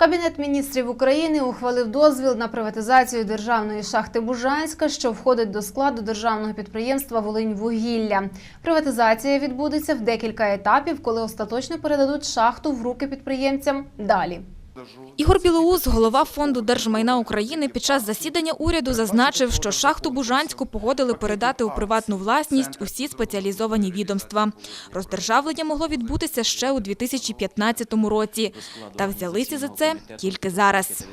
Кабінет міністрів України ухвалив дозвіл на приватизацію державної шахти Бужанська, що входить до складу державного підприємства Волиньвугілля. Приватизація відбудеться в декілька етапів, коли остаточно передадуть шахту в руки підприємцям далі. Ігор Білоус, голова фонду держмайна України, під час засідання уряду зазначив, що шахту Бужанську погодили передати у приватну власність усі спеціалізовані відомства. Роздержавлення могло відбутися ще у 2015 році. Та взялися за це тільки зараз.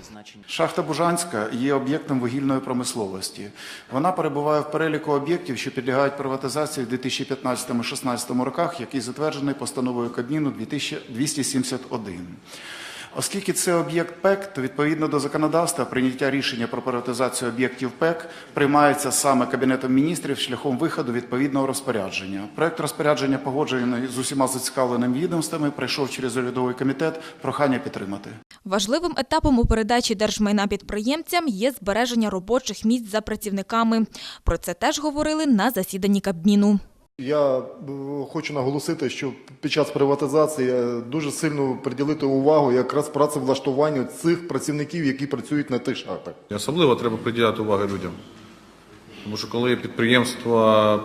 Шахта Бужанська є об'єктом вугільної промисловості. Вона перебуває в переліку об'єктів, що підлягають приватизації в 2015-16 роках, який затверджений постановою Кабміну 2271. Оскільки це об'єкт ПЕК, то відповідно до законодавства прийняття рішення про приватизацію об'єктів ПЕК приймається саме Кабінетом міністрів шляхом виходу відповідного розпорядження. Проект розпорядження погоджений з усіма зацікавленими відомствами, пройшов через урядовий комітет. Прохання підтримати. Важливим етапом у передачі держмайна підприємцям є збереження робочих місць за працівниками. Про це теж говорили на засіданні Кабміну. Я е, хочу наголосити, що під час приватизації е, дуже сильно приділити увагу якраз працевлаштуванню цих працівників, які працюють на тих шахтах. Особливо треба приділяти увагу людям. Тому що коли підприємства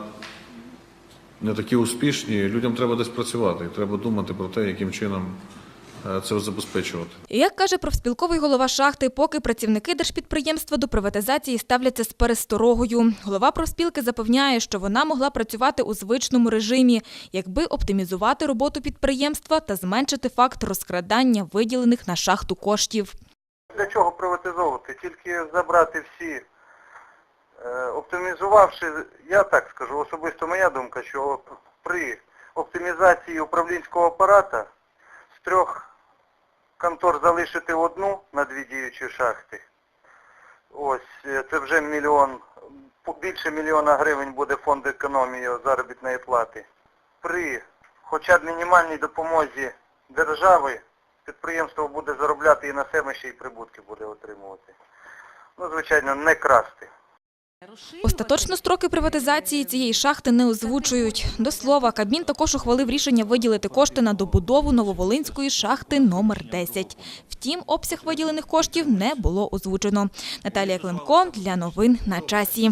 не такі успішні, людям треба десь працювати. І треба думати про те, яким чином це забезпечувати. І Як каже профспілковий голова шахти, поки працівники держпідприємства до приватизації ставляться з пересторогою. Голова профспілки запевняє, що вона могла працювати у звичному режимі, якби оптимізувати роботу підприємства та зменшити факт розкрадання виділених на шахту коштів. Для чого приватизовувати? Тільки забрати всі, е, оптимізувавши, я так скажу, особисто моя думка, що при оптимізації управлінського апарата з трьох контор залишити одну на дві діючі шахти. Ось, е, це вже мільйон, більше мільйона гривень буде фонд економії заробітної плати. При хоча б мінімальній допомозі держави підприємство буде заробляти і на себе ще й прибутки буде отримувати. Ну, звичайно, не красти. Остаточно строки приватизації цієї шахти не озвучують. До слова, Кабмін також ухвалив рішення виділити кошти на добудову Нововолинської шахти номер 10. Втім, обсяг виділених коштів не було озвучено. Наталія Климко для новин на часі.